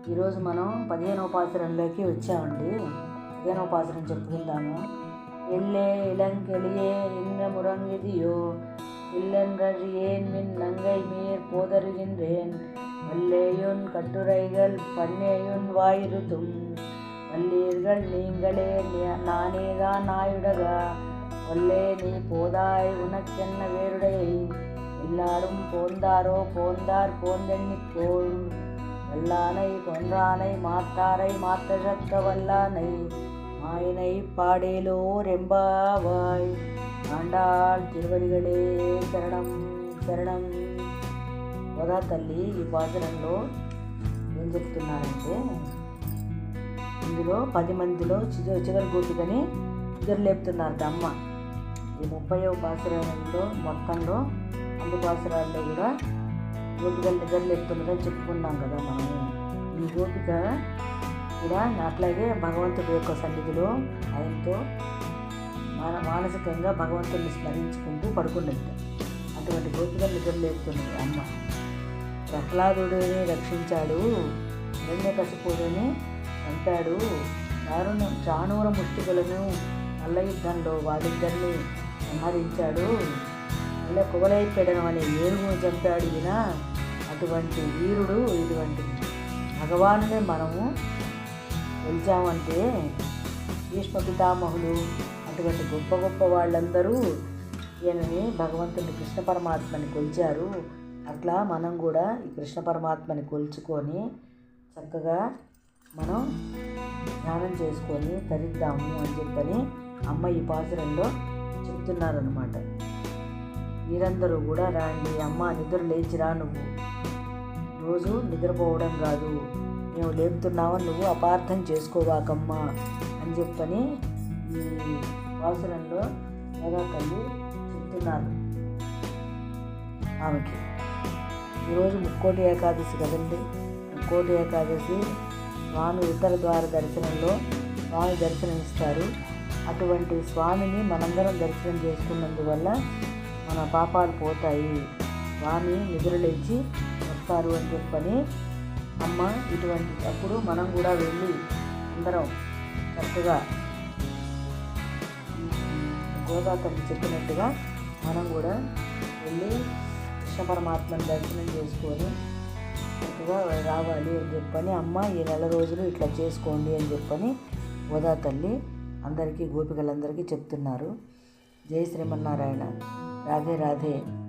పదిహేనవ పాసురంలోకి వచ్చామండి పదిహేనవ పాసురం చెప్పుకుందాము ఎల్లే ఇలంకెలియే ఇన్న మురంగిదియో இல்லன்றறியேன் மின் நங்கை மீர் போதருகின்றேன் வல்லேயுன் கட்டுரைகள் பண்ணேயுன் வாயிருத்தும் வல்லீர்கள் நீங்களே நி- நானேதான் நாயுடகா வல்லே நீ போதாய் உனக்கென்ன வேறுடையை எல்லாரும் போந்தாரோ போந்தார் போந்தெண்ணிக்கோள் வல்லானை கொன்றானை மாத்தாரை மாத்தசக்க வல்லானை மாயனை பாடேலோ ரெம்பாவாய் ఆండాళ్ తిరువడిగడే శరణం శరణం గోదా తల్లి ఈ పాసరంలో ఏం చెప్తున్నారంటే ఇందులో పది మందిలో చిగ చివరి గోపికని నిద్రలేపుతున్నారు అమ్మ ఈ ముప్పైవ పాసురంలో మొత్తంలో అన్ని పాసురాల్లో కూడా గోపికలు నిద్రలేపుతున్నదని చెప్పుకున్నాం కదా మనము. ఈ గోపిక కూడా అట్లాగే భగవంతుడి యొక్క సన్నిధిలో ఆయనతో మన మానసికంగా భగవంతుడిని స్మరించుకుంటూ పడుకున్నట్టు. అటువంటి గోపికలు నిద్రలేపుతున్నది అమ్మ. ప్రహ్లాదుడిని రక్షించాడు. హిరణ్యకశిపుడిని చంపాడు. దారుణ చాణూర ముష్టికులను నల్ల యుద్ధంలో వాళ్ళిద్దరిని సంహరించాడు. మళ్ళీ కువలైపెడనం అనే ఏనుగును చంపాడు ఈయన అటువంటి వీరుడు ఇటువంటి భగవానునే మనము గెలిచామంటే భీష్మ పితామహులు అటువంటి గొప్ప గొప్ప వాళ్ళందరూ ఈయనని భగవంతుని కృష్ణ పరమాత్మని కొలిచారు. అట్లా మనం కూడా ఈ కృష్ణ పరమాత్మని కొలుచుకొని చక్కగా మనం ధ్యానం చేసుకొని తరిద్దాము అని చెప్పని అమ్మ ఈ పాసురంలో చెప్తున్నారనమాట మీరందరూ కూడా రాండి. అమ్మ నిద్ర లేచిరా నువ్వు. రోజు నిద్రపోవడం కాదు. మేము లేపుతున్నావని నువ్వు అపార్థం చేసుకోవాకమ్మా అని చెప్పని ఈ వాసనంలో యోగా చెప్తున్నారు. ఆమెకి. ఈరోజు ముక్కోటి ఏకాదశి కదండి. ముక్కోటి ఏకాదశి స్వామి ఉత్తర ద్వార దర్శనంలో స్వామి దర్శనమిస్తారు. అటువంటి స్వామిని మనందరం దర్శనం చేసుకున్నందువల్ల మన పాపాలు పోతాయి. స్వామి నిద్రలేచి వస్తారు అని చెప్పని అమ్మ ఇటువంటి అప్పుడు మనం కూడా వెళ్ళి అందరం చక్కగా గోదా చెప్పినట్టుగా మనం కూడా వెళ్ళి కృష్ణ పరమాత్మను దర్శనం చేసుకొని చక్కగా రావాలి అని చెప్పని అమ్మ ఈ నెల రోజులు ఇట్లా చేసుకోండి అని చెప్పని గోదా తల్లి అందరికీ గోపికలందరికీ చెప్తున్నారు. జై శ్రీమన్నారాయణ. राधे राधे।